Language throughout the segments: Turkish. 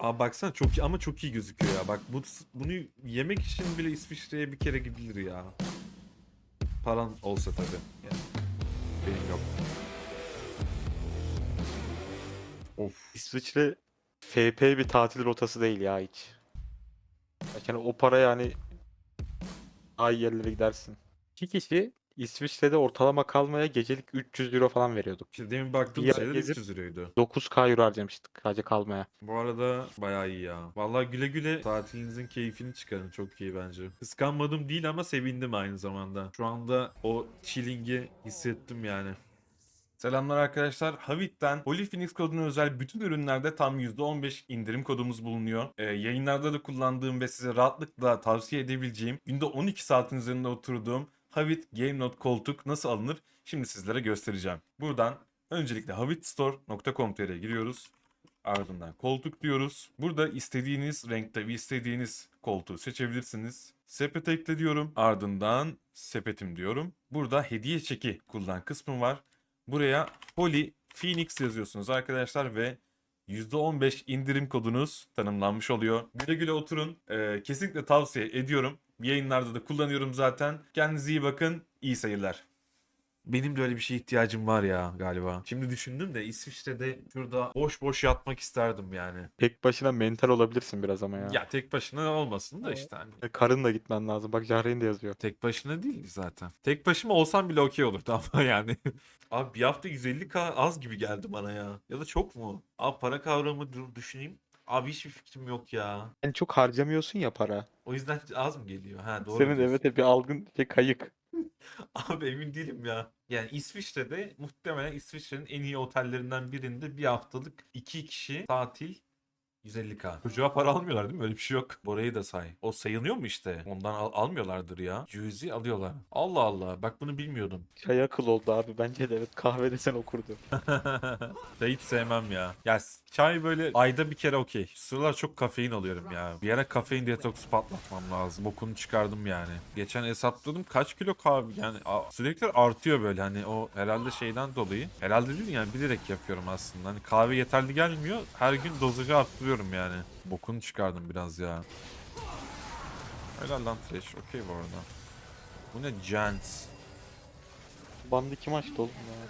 Aa baksana çok iyi ama çok iyi gözüküyor ya. Bak bu, bunu yemek için bile İsviçre'ye bir kere gidilir ya. Paran olsa tabii. Yani benim yok. Of. İsviçre FP bir tatil rotası değil ya hiç. Yani o para yani daha iyi yerlere gidersin. İki kişi İsviçre'de ortalama kalmaya gecelik 300 euro falan veriyorduk. İşte demin baktığım yer şeyler gezip- 300 liraydı. 9k euro harcamıştık sadece kalmaya. Bu arada bayağı iyi ya. Vallahi güle güle tatilinizin keyfini çıkarın. Çok iyi bence. Kıskanmadım değil ama sevindim aynı zamanda. Şu anda o chilling'i hissettim yani. Selamlar arkadaşlar. Havit'ten Polyphenix koduna özel bütün ürünlerde tam %15 indirim kodumuz bulunuyor. Ee, yayınlarda da kullandığım ve size rahatlıkla tavsiye edebileceğim günde 12 saatin üzerinde oturduğum Havit Game Note koltuk nasıl alınır? Şimdi sizlere göstereceğim. Buradan öncelikle havitstore.com.tr'ye giriyoruz. Ardından koltuk diyoruz. Burada istediğiniz renkte ve istediğiniz koltuğu seçebilirsiniz. Sepete ekle diyorum. Ardından sepetim diyorum. Burada hediye çeki kullan kısmı var. Buraya Poly Phoenix yazıyorsunuz arkadaşlar ve %15 indirim kodunuz tanımlanmış oluyor. Güle güle oturun. Ee, kesinlikle tavsiye ediyorum. Yayınlarda da kullanıyorum zaten. Kendinize iyi bakın. İyi seyirler. Benim de öyle bir şeye ihtiyacım var ya galiba. Şimdi düşündüm de İsviçre'de şurada boş boş yatmak isterdim yani. Tek başına mental olabilirsin biraz ama ya. Ya tek başına olmasın da işte hani. Karınla gitmen lazım. Bak Jahreyn de yazıyor. Tek başına değil zaten. Tek başıma olsam bile okey olurdu ama yani. Abi bir hafta 150k az gibi geldi bana ya. Ya da çok mu? Abi para kavramı dur düşüneyim. Abi hiçbir fikrim yok ya. Sen çok harcamıyorsun ya para. O yüzden az mı geliyor? Ha doğru. Senin diyorsun. evet bir algın şey kayık. Abi emin değilim ya. Yani İsviçre'de muhtemelen İsviçre'nin en iyi otellerinden birinde bir haftalık iki kişi tatil 150k. Çocuğa para almıyorlar değil mi? Öyle bir şey yok. Borayı da say. O sayılıyor mu işte? Ondan al- almıyorlardır ya. Cüzi alıyorlar. Allah Allah. Bak bunu bilmiyordum. Çay akıl oldu abi. Bence de evet kahvede sen okurdu. Çay hiç sevmem ya. Ya s- çay böyle ayda bir kere okey. Şu sıralar çok kafein alıyorum ya. Bir ara kafein detoksu patlatmam lazım. Bokunu çıkardım yani. Geçen hesapladım kaç kilo kahve yani a- sürekli artıyor böyle hani o herhalde şeyden dolayı. Herhalde değil yani bilerek yapıyorum aslında. Hani kahve yeterli gelmiyor. Her gün dozajı arttırıyorum yani. Bokunu çıkardım biraz ya. Helal lan Trash. Okey bu arada. Bu ne Giants? Bandı kim açtı oğlum ya?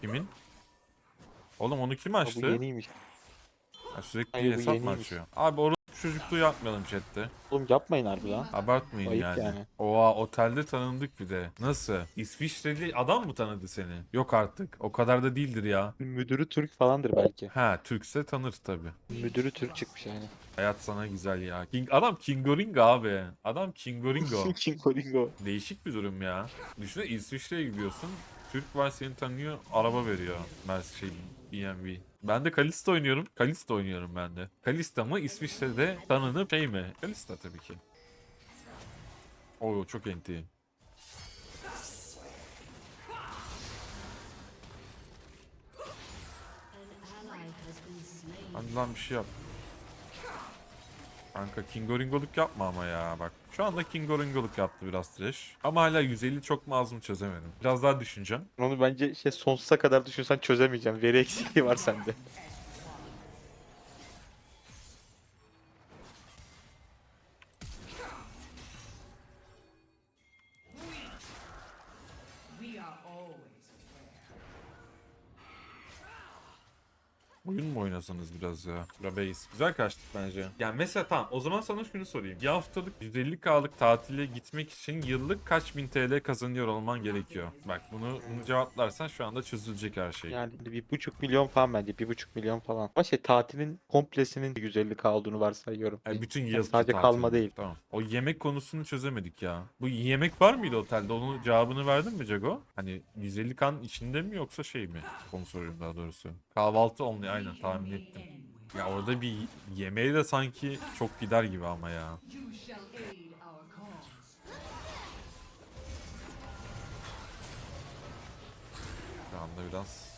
Kimin? Oğlum onu kim Aa, açtı? bu yeniymiş. Ha, sürekli Hayır, bu hesap mı yeniymiş. açıyor? Abi çocukluğu yapmayalım chatte. Oğlum yapmayın harbi lan. Abartmayın Ayıp yani. yani. Oha otelde tanındık bir de. Nasıl? İsviçreli adam mı tanıdı seni? Yok artık. O kadar da değildir ya. Müdürü Türk falandır belki. Ha Türkse tanır tabi. Müdürü Türk çıkmış yani. Hayat sana güzel ya. King, adam Kingoringo abi. Adam Kingoringo. King Olingo. Değişik bir durum ya. Düşünsene İsviçre'ye gidiyorsun. Türk var seni tanıyor. Araba veriyor. Mercedes şey BMW. Ben de Kalista oynuyorum. Kalista oynuyorum ben de. Kalista mı İsviçre'de tanınıp şey mi? Kalista tabii ki. Oo çok enti. Hadi lan bir şey yap. Kanka Kingoringoluk yapma ama ya bak. Şu anda Kingoringoluk yaptı biraz trash. Ama hala 150 çok mu az mı çözemedim. Biraz daha düşüneceğim. Onu bence şey sonsuza kadar düşünsen çözemeyeceğim. Veri eksikliği var sende. Oyun mu oynasanız biraz ya? Rabeyiz. Güzel kaçtık bence. Yani mesela tamam o zaman sana şunu sorayım. Bir haftalık 150k'lık tatile gitmek için yıllık kaç bin TL kazanıyor olman gerekiyor? Bak bunu, bunu cevaplarsan şu anda çözülecek her şey. Yani bir buçuk milyon falan bence. Bir buçuk milyon falan. Ama şey tatilin komplesinin 150k olduğunu varsayıyorum. Yani bütün Yani yıl sadece kalma değil. Tamam. O yemek konusunu çözemedik ya. Bu yemek var mıydı otelde? Onun cevabını verdin mi Jago? Hani 150 kan içinde mi yoksa şey mi? Onu soruyorum daha doğrusu. Kahvaltı olmuyor aynen tahmin ettim. Ya orada bir yemeğe de sanki çok gider gibi ama ya. Şu anda biraz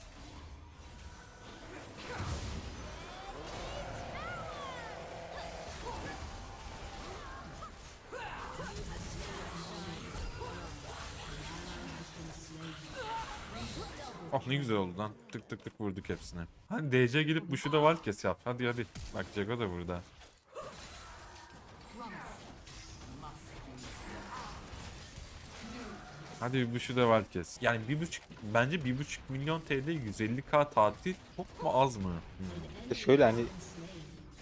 Oh ne güzel oldu lan. Tık tık tık vurduk hepsine. Hani DC gidip bu şu da Valkes yap. Hadi hadi. Bak Jago da burada. Hadi bu şu da Valkes. Yani bir buçuk, bence bir buçuk milyon TL 150k tatil çok mu az mı? Hmm. Şöyle hani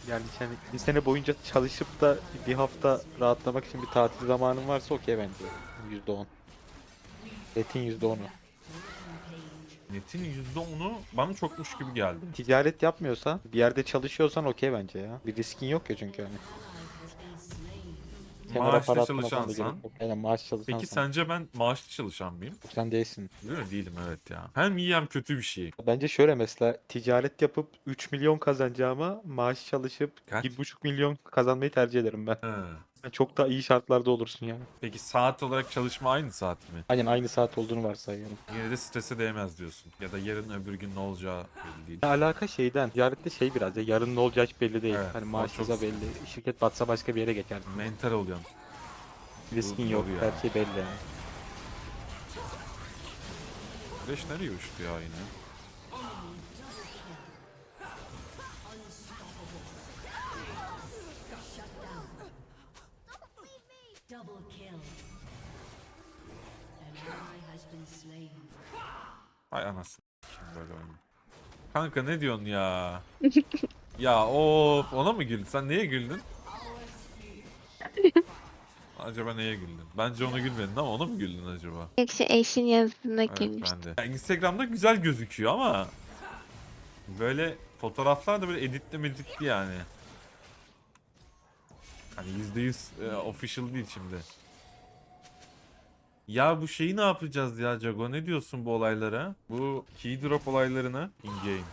yani hani bir sene boyunca çalışıp da bir hafta rahatlamak için bir tatil zamanın varsa okey bence. %10. Etin %10'u. Netin %10'u bana çokmuş gibi geldi. Ticaret yapmıyorsa bir yerde çalışıyorsan okey bence ya. Bir riskin yok ya çünkü hani. Maaşlı para atmasan da çalışansan. gerek yok. Aynen maaş çalışansan. Peki sence ben maaşlı çalışan mıyım? Sen değilsin. Değil mi? Değilim evet ya. Hem iyi hem kötü bir şey. Bence şöyle mesela ticaret yapıp 3 milyon kazanacağıma maaş çalışıp Kaç? 1,5 milyon kazanmayı tercih ederim ben. He. Çok daha iyi şartlarda olursun yani. Peki saat olarak çalışma aynı saat mi? Aynen aynı saat olduğunu varsayıyorum. Yine de strese değmez diyorsun. Ya da yarın öbür gün ne olacağı belli değil. Alaka şeyden. Ticarette şey biraz ya yarın ne olacağı hiç belli değil. Evet, hani o çok- belli. Şirket batsa başka bir yere geçer. Mental oluyorsun. Riskin yok. ya. Her şey belli yani. Güneş nereye uçtu ya yine? Ay anasını s**eyim böyle oyun. Kanka ne diyorsun ya? ya of ona mı güldün? Sen neye güldün? Acaba neye güldün? Bence ona gülmedin ama ona mı güldün acaba? Yoksa eşin yazısına Evet girmiştim. ben de. Yani Instagram'da güzel gözüküyor ama böyle fotoğraflar da böyle editli meditli yani. Hani %100 e, official değil şimdi. Ya bu şeyi ne yapacağız ya Jago? Ne diyorsun bu olaylara? Bu key drop olaylarına in game.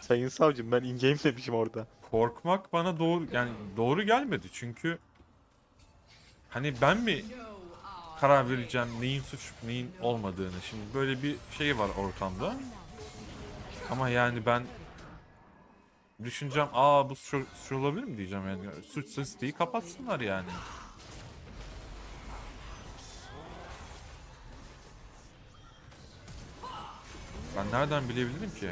Sayın savcım ben in-game demişim orada. korkmak bana doğru yani doğru gelmedi çünkü hani ben mi karar vereceğim neyin suç neyin olmadığını şimdi böyle bir şey var ortamda ama yani ben düşüneceğim aa bu suç, suç olabilir mi diyeceğim yani suçsa siteyi kapatsınlar yani. Ben nereden bilebilirim ki?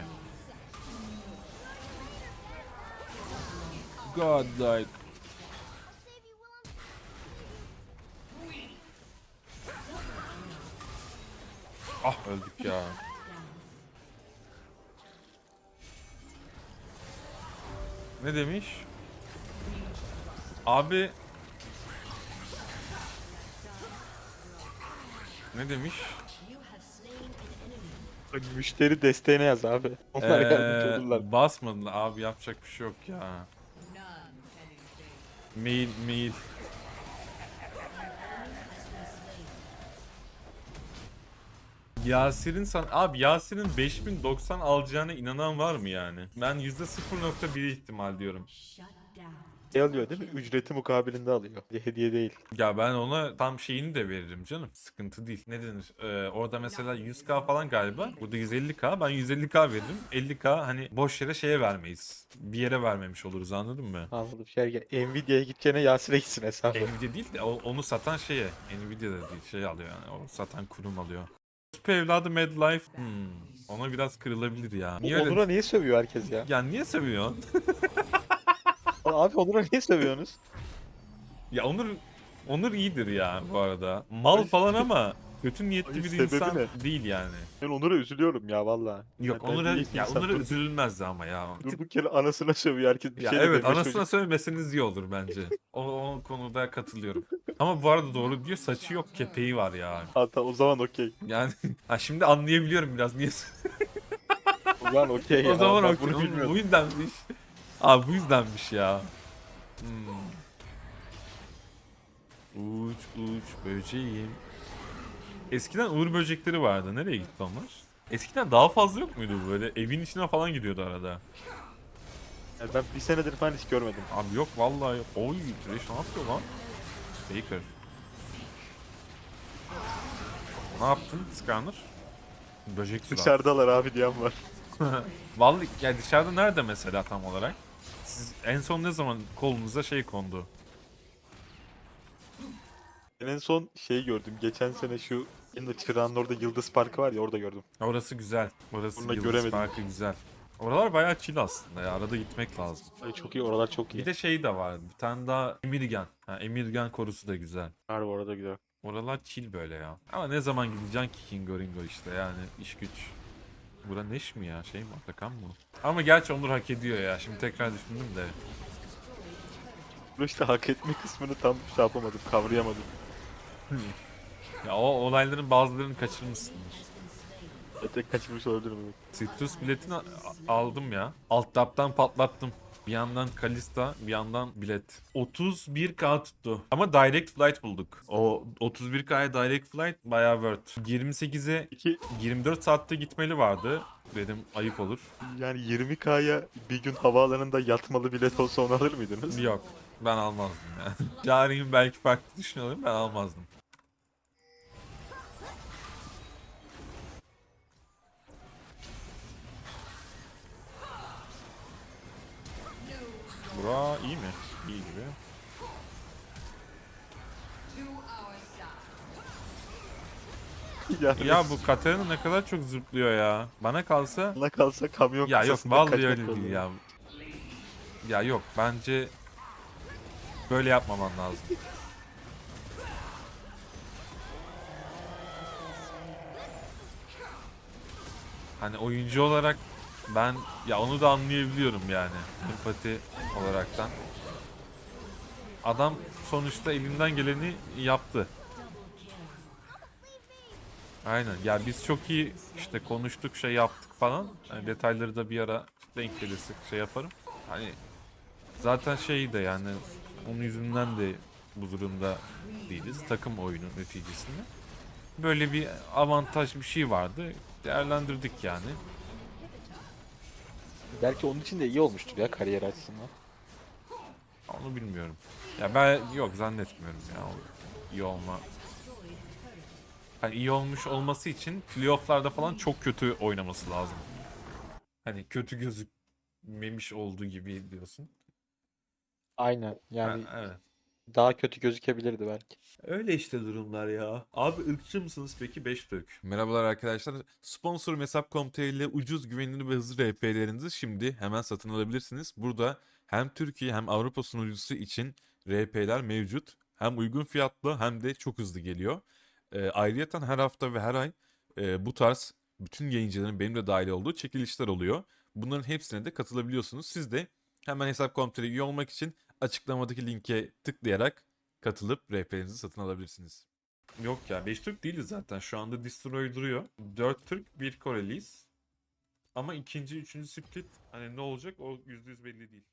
Godlike. Ah öldük ya. Ne demiş? Abi Ne demiş? Müşteri desteğine yaz abi. Onlar yardımcı Ee, olurlar. basmadın abi yapacak bir şey yok ya. Mail mail. Yasir'in san abi Yasir'in 5090 alacağına inanan var mı yani? Ben %0.1 ihtimal diyorum. Şey alıyor değil mi? Ücreti mukabilinde alıyor. Hediye değil. Ya ben ona tam şeyini de veririm canım. Sıkıntı değil. Ne denir? Ee, orada mesela 100k falan galiba. Burada 150k. Ben 150k veririm. 50k hani boş yere şeye vermeyiz. Bir yere vermemiş oluruz anladın mı? Anladım. Şey. Nvidia'ya gideceğine Yasir'e gitsin hesabı. Nvidia değil de o- onu satan şeye. Nvidia da değil şey alıyor yani. O satan kurum alıyor. Süper evladı Mad Life. Hmm, ona biraz kırılabilir ya. Niye öyle? Onur'a niye sövüyor herkes ya? Ya niye seviyorsun? Abi Onur'a niye sövüyorsunuz? ya Onur Onur iyidir ya bu arada. Mal falan ama kötü niyetli Ay, bir sebebi insan ne? değil yani. Ben Onur'a üzülüyorum ya valla. Yok Zaten Onur'a iyi ya insan. Onur'a Dur- üzülünmezdi ama ya. Durduk yere anasına sövüyor herkes bir Ya şey de evet demiyor anasına söylemeseniz iyi olur bence. O, o konuda katılıyorum. Ama bu arada doğru diyor saçı yok kepeği var ya. Hatta o zaman okey. Yani ha şimdi anlayabiliyorum biraz niye. O zaman okey ya. o zaman Bak okey. Bunu Oğlum, bilmiyordum. Bu yüzdenmiş. Abi bu yüzdenmiş ya. Hmm. Uç uç böceğim. Eskiden uğur böcekleri vardı. Nereye gitti onlar? Eskiden daha fazla yok muydu böyle? Evin içine falan gidiyordu arada. Yani ben bir senedir falan hiç görmedim. Abi yok vallahi. Oy Trash ne yapıyor lan? Faker. Ne yaptın Skarner? Böcek sular. Dışarıdalar abi diyen var. Vallahi ya dışarıda nerede mesela tam olarak? Siz en son ne zaman kolunuza şey kondu? Ben en son şey gördüm. Geçen sene şu yanında Çırağan'ın orada Yıldız Parkı var ya orada gördüm. Orası güzel. Orası Bunu da Yıldız göremedim. Parkı güzel. Oralar bayağı chill aslında ya. Arada gitmek lazım. Ay çok iyi oralar çok iyi. Bir de şey de var. Bir tane daha Emirgan. Ha, Emirgan korusu da güzel. Harbi orada güzel. Oralar chill böyle ya. Ama ne zaman gideceksin ki Kingo Ringo işte yani iş güç. Bura Neş mi ya? Şey mi? Atakan mı? Ama gerçi Onur hak ediyor ya. Şimdi tekrar düşündüm de. Bu işte hak etme kısmını tam şey yapamadım, kavrayamadım. Ya o olayların bazılarını kaçırmışsındır. Tek kaçmış olabilirim. Citrus biletini a- aldım ya. Alt taptan patlattım. Bir yandan Kalista, bir yandan bilet. 31k tuttu. Ama direct flight bulduk. O 31k'ya direct flight bayağı worth. 28'e İki, 24 saatte gitmeli vardı. Dedim ayıp olur. yani 20k'ya bir gün havaalanında yatmalı bilet olsa onu alır mıydınız? Yok. Ben almazdım yani. Yarın belki farklı düşünüyorum ben almazdım. Bura iyi mi? İyi gibi. yani Ya bu Katarina ne kadar çok zıplıyor ya. Bana kalsa Bana kalsa kamyon ya yok vallahi öyle değil ya. Ya yok bence böyle yapmaman lazım. Hani oyuncu olarak ben ya onu da anlayabiliyorum yani empati olaraktan. Adam sonuçta elinden geleni yaptı. Aynen. Ya biz çok iyi işte konuştuk, şey yaptık falan. Hani detayları da bir ara denk gelirsek şey yaparım. Hani zaten şey de yani onun yüzünden de bu durumda değiliz. Takım oyunu neticesinde. Böyle bir avantaj bir şey vardı. Değerlendirdik yani. Belki onun için de iyi olmuştur ya kariyer açısından. Onu bilmiyorum. Ya ben yok zannetmiyorum ya. iyi olma. Hani iyi olmuş olması için playoff'larda falan çok kötü oynaması lazım. Hani kötü gözükmemiş olduğu gibi diyorsun. Aynen yani Ha, evet. Daha kötü gözükebilirdi belki. Öyle işte durumlar ya. Abi ırkçı mısınız peki 5 Türk? Merhabalar arkadaşlar. Sponsor Hesap.com.tr ile ucuz, güvenilir ve hızlı RP'lerinizi şimdi hemen satın alabilirsiniz. Burada hem Türkiye hem Avrupa sunucusu için RP'ler mevcut. Hem uygun fiyatlı hem de çok hızlı geliyor. Ee, ayrıyeten her hafta ve her ay e, bu tarz bütün yayıncıların benim de dahil olduğu çekilişler oluyor. Bunların hepsine de katılabiliyorsunuz. Siz de hemen Hesap.com.tr üye olmak için açıklamadaki linke tıklayarak katılıp RP'lerinizi satın alabilirsiniz. Yok ya 5 Türk değiliz zaten. Şu anda Destroy duruyor. 4 Türk 1 Koreliyiz. Ama ikinci, üçüncü split hani ne olacak o %100 belli değil.